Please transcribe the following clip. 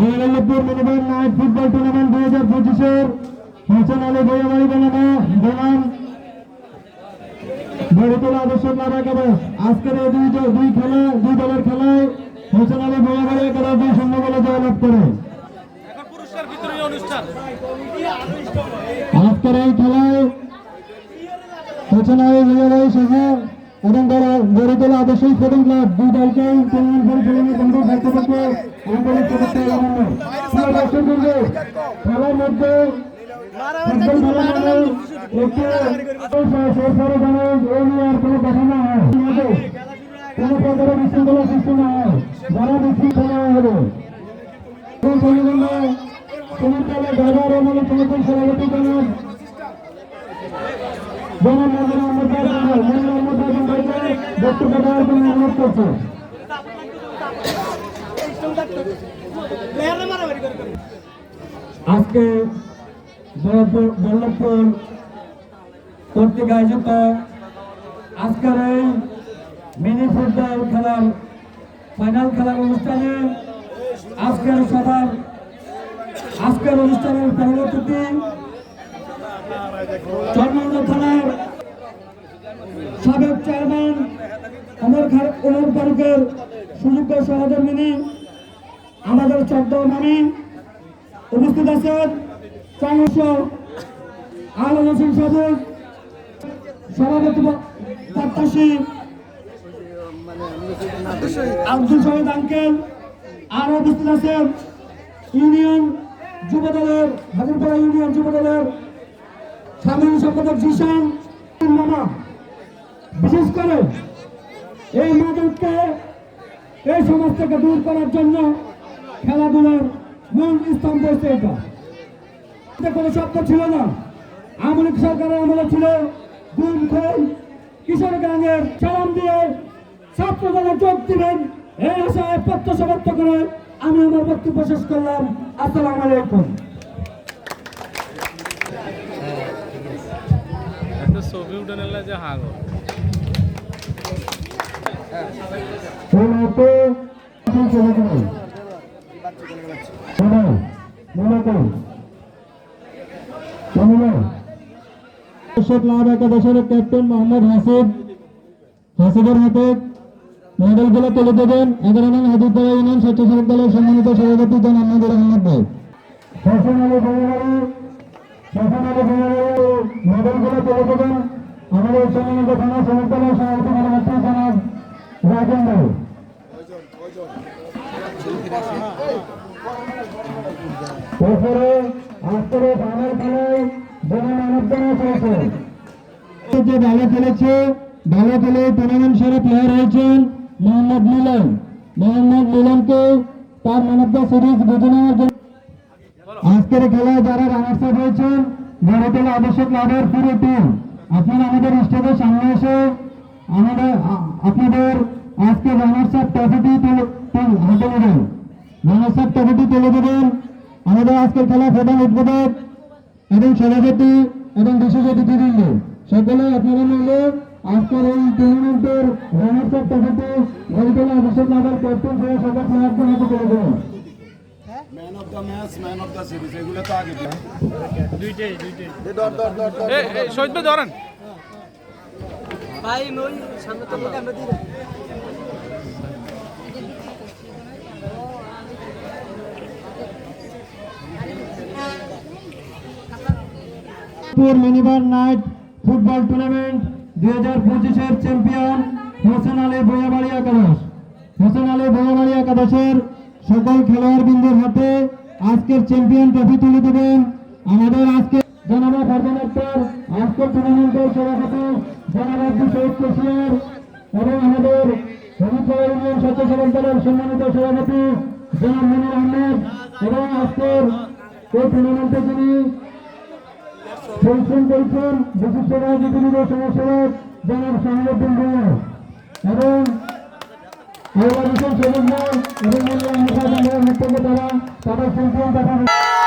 বৈরাল্যপুর মিনিবান night football tournament দুই হাজার পঁচিশের হোসেন আলী বইয়াবাড়ি বানানো বনাম গড়িতলা আদর্শ ক্লাব একাদশ আজকের এই দুই দুই খেলা দুই দলের খেলায় হোসেন আলী বইয়াবাড়ি একাদশ দুই শূন্য বলে জয়লাভ করে। আজকের এই খেলায় হোসেন আলী বইয়াবাড়ি সহ এবং গড়িতলা আদর্শ স্পোর্টিং ক্লাব দুই দলকে আন্তরিক শুভেচ্ছা জানানো খেলার মধ্যে কোনো প্রকারের বিশৃঙ্খলা সৃষ্টি না হয় যারা বিশৃঙ্খলা হবে সমর্থনের ড্রাইভার এবং সভাপতি জনাব জনাব মন্দির আজকে বল্লভপুর কর্তৃক আয়োজিত আজকের এই মিনি ফুটবল খেলার ফাইনাল খেলার অনুষ্ঠানে আজকের সভার আজকের অনুষ্ঠানের পরবর্তীতে চন্দ্রনগর থানার সাবেক ফারুকের সুযোগ্য সহধর্মিনী আমাদের চোদ্দ মামি উপস্থিত আছেন। কংগ্রেস আলম হোসেন সভাপতি প্রত্যাশী আব্দুল শহীদ আঙ্কেল, আরও উপস্থিত আছেন। ইউনিয়ন যুব দলের হাজিরপাড়া ইউনিয়ন যুব দলের সাধারণ সম্পাদক জিসান মামা। বিশেষ করে এই মাদককে, এই সমাজ থেকে দূর করার জন্য খেলাধুলার মূল স্তম্ভ হচ্ছে এটা। কোনো শব্দ ছিল না। আওয়ামী লীগ সরকারের আমলে ছিল গুম, খুন, কিশোর গ্যাংয়ের সালাম দিয়ে ছাত্র দলে যোগ দিবেন। এই আশায় প্রত্যাশা ব্যক্ত করে আমি আমার বক্তব্য শেষ করলাম। আসসালামু আলাইকুম। ছবি উঠে নিলে যে হাগো মূলত লাভ একাদশের ক্যাপ্টেন মোহাম্মদ হাসিব। হাসিবের হাতে মেডেলগুলো তুলে দেবেন এগারো নং হাদিদুল্লাহ ইউনিয়ন স্বেচ্ছাসেবক দলের সম্মানিত সভাপতি জন আহমদুর রহমান ভাই। শাসন আলী বঙ্গালী শাসন আলী বঙ্গালী মেডেলগুলো তুলে দেবেন। আমাদের সম্মানিত থানা শ্রমিক দলের সভাপতি জনাব রাজন এরপরে আজকের এই ফাইনাল খেলায় বোনা মানবদানা চলছে যে ভালো খেলেছে ভালো খেলে টুর্নামেন্ট সেরা প্লেয়ার হয়েছেন মোহাম্মদ মিলন। মোহাম্মদ মিলনকে তার দ্য সিরিজ বুঝে নেওয়ার জন্য আজকের খেলায় যারা রানার্স আপ হয়েছেন গড়েতল আবশ্যক লাভের পুরো টিম আপনারা আমাদের স্টেজের সামনে এসে আমাদের আপনাদের আজকে রানার্স আপ ট্রফিটি তুলে হাতে নেবেন। রানার্স আপ ট্রফিটি তুলে দেবেন। আমাদের আজকের খেলা প্রধান উদ্বোধক এবং সভাপতি এবং বিশেষ অতিথিবৃন্দ সকলে আপনারা মিলে আজকের এই টুর্নামেন্টের রানার্স আপ ট্রফিটি গড়েতল আবশ্যক লাভের ক্যাপ্টেন সহ সকল প্লেয়ারদের হাতে তুলে দেবেন। Man of the match man of the series এগুলো তো আগে। দুইটাই দুইটাই। দর দর দর দর এই এই, শহীদ ভাই ধরেন। ভাই, মই মিনিবার নাইট ফুটবল টুর্নামেন্ট দুই হাজার পঁচিশের চ্যাম্পিয়ন হোসেন আলী বইয়াবাড়ি একাদশ। হোসেন আলী বইয়াবাড়ি একাদশের সকল খেলোয়াড় বিন্দুর হাতে আজকের চ্যাম্পিয়ন ট্রফি তুলে দেবেন। আমাদের আজকে জানাবা ফারজান আজকের টুর্নামেন্টের সভাপতি জানাবা আব্দুল শহীদ এবং আমাদের হবিপুর ইউনিয়ন স্বেচ্ছাসেবক দলের সম্মানিত সভাপতি জনাব মনির আহমেদ এবং আজকের এই টুর্নামেন্টে যিনি পরিশ্রম করেছেন, বিশিষ্ট রাজনীতিবিদের সমাজসেবক জনাব শাহাবুদ্দিন ভুঁইয়া এবং এবং মুখার্জী বক্তব্য দ্বারা তাদের তথা